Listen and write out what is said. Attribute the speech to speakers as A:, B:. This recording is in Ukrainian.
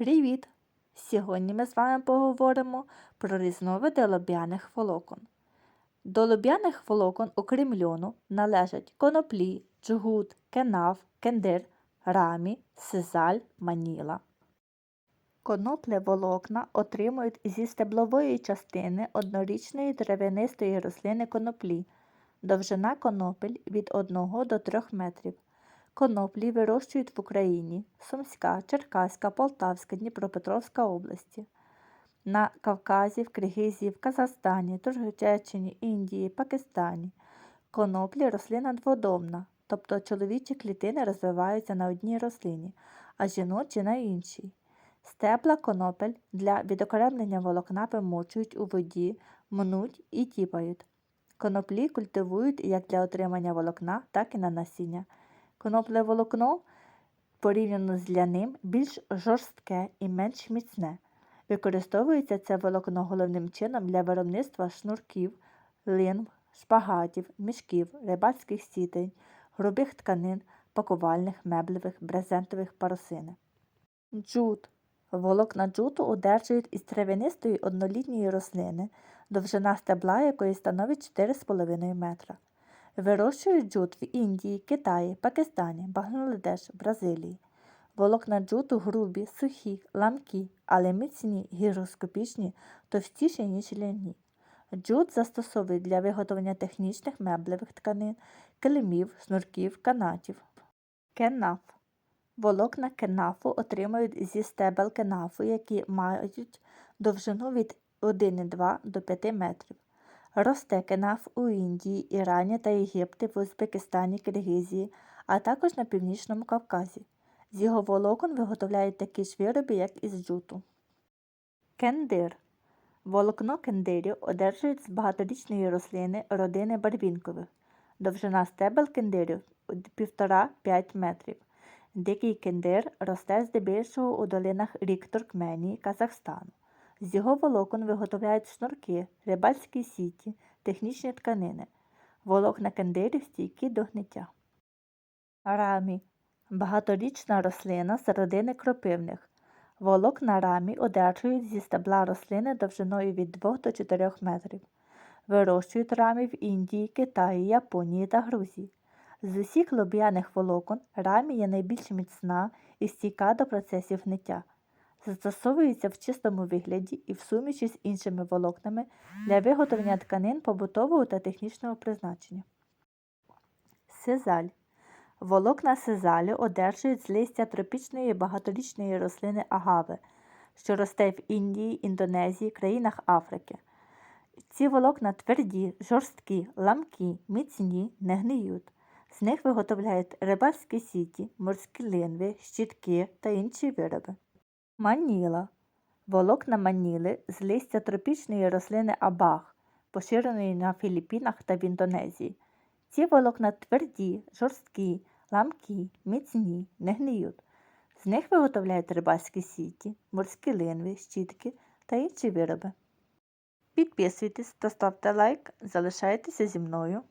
A: Привіт! Сьогодні ми з вами поговоримо про різновиди лоб'яних волокон. До лоб'яних волокон, окрім льону, належать коноплі, джгут, кенав, кендир, рамі, сизаль, маніла. Конопле волокна отримують зі стеблової частини однорічної дерев'янистої рослини коноплі. Довжина конопель від 1 до 3 метрів. Коноплі вирощують в Україні, Сумська, Черкаська, Полтавська, Дніпропетровська області. На Кавказі, в Киргизії, в Казахстані, Туреччині, Індії, Пакистані. Коноплі рослина дводомна, тобто чоловічі клітини розвиваються на одній рослині, а жіночі на іншій. Стебла конопель для відокремлення волокна вимочують у воді, мнуть і тіпають. Коноплі культивують як для отримання волокна, так і на насіння. Конопле волокно, порівняно з ляним, більш жорстке і менш міцне. Використовується це волокно головним чином для виробництва шнурків, линв, шпагатів, мішків, рибацьких сітень, грубих тканин, пакувальних, меблевих, брезентових парусини. Джут. Волокна джуту одержують із травянистої однолітньої рослини, довжина стебла якої становить 4,5 метра. Вирощують джут в Індії, Китаї, Пакистані, Бангладеш, Бразилії. Волокна джуту грубі, сухі, ламкі, але міцні, гігроскопічні, товстіші, ніж ляні. Джут застосовують для виготовлення технічних меблевих тканин, килимів, шнурків, канатів. Кенаф. Волокна кенафу отримують зі стебел кенафу, які мають довжину від 1,2 до 5 метрів. Росте кенаф у Індії, Ірані та Єгипті, в Узбекистані, Киргизії, а також на Північному Кавказі. З його волокон виготовляють такі ж вироби, як із джуту. Кендир. Волокно кендирю одержують з багаторічної рослини родини барвінкових. Довжина стебел кендирю 1,5-5 метрів. Дикий кендир росте здебільшого у долинах рік Туркменії, Казахстану. З його волокон виготовляють шнурки, рибальські сіті, технічні тканини. Волокна кендирів стійкі до гниття. Рамі багаторічна рослина з родини кропивних. Волокна рамі одержують зі стебла рослини довжиною від 2 до 4 метрів. Вирощують рамі в Індії, Китаї, Японії та Грузії. З усіх лоб'яних волокон рамі є найбільш міцна і стійка до процесів гниття. Застосовується в чистому вигляді і в суміші з іншими волокнами для виготовлення тканин побутового та технічного призначення. Сизаль. Волокна сизалю одержують з листя тропічної багаторічної рослини агави, що росте в Індії, Індонезії, країнах Африки. Ці волокна тверді, жорсткі, ламкі, міцні, не гниють. З них виготовляють рибальські сіті, морські линви, щітки та інші вироби. Маніла. Волокна маніли з листя тропічної рослини абах, поширеної на Філіппінах та в Індонезії. Ці волокна тверді, жорсткі, ламкі, міцні, не гниють. З них виготовляють рибальські сіті, морські линви, щітки та інші вироби. Підписуйтесь та ставте лайк, залишайтеся зі мною.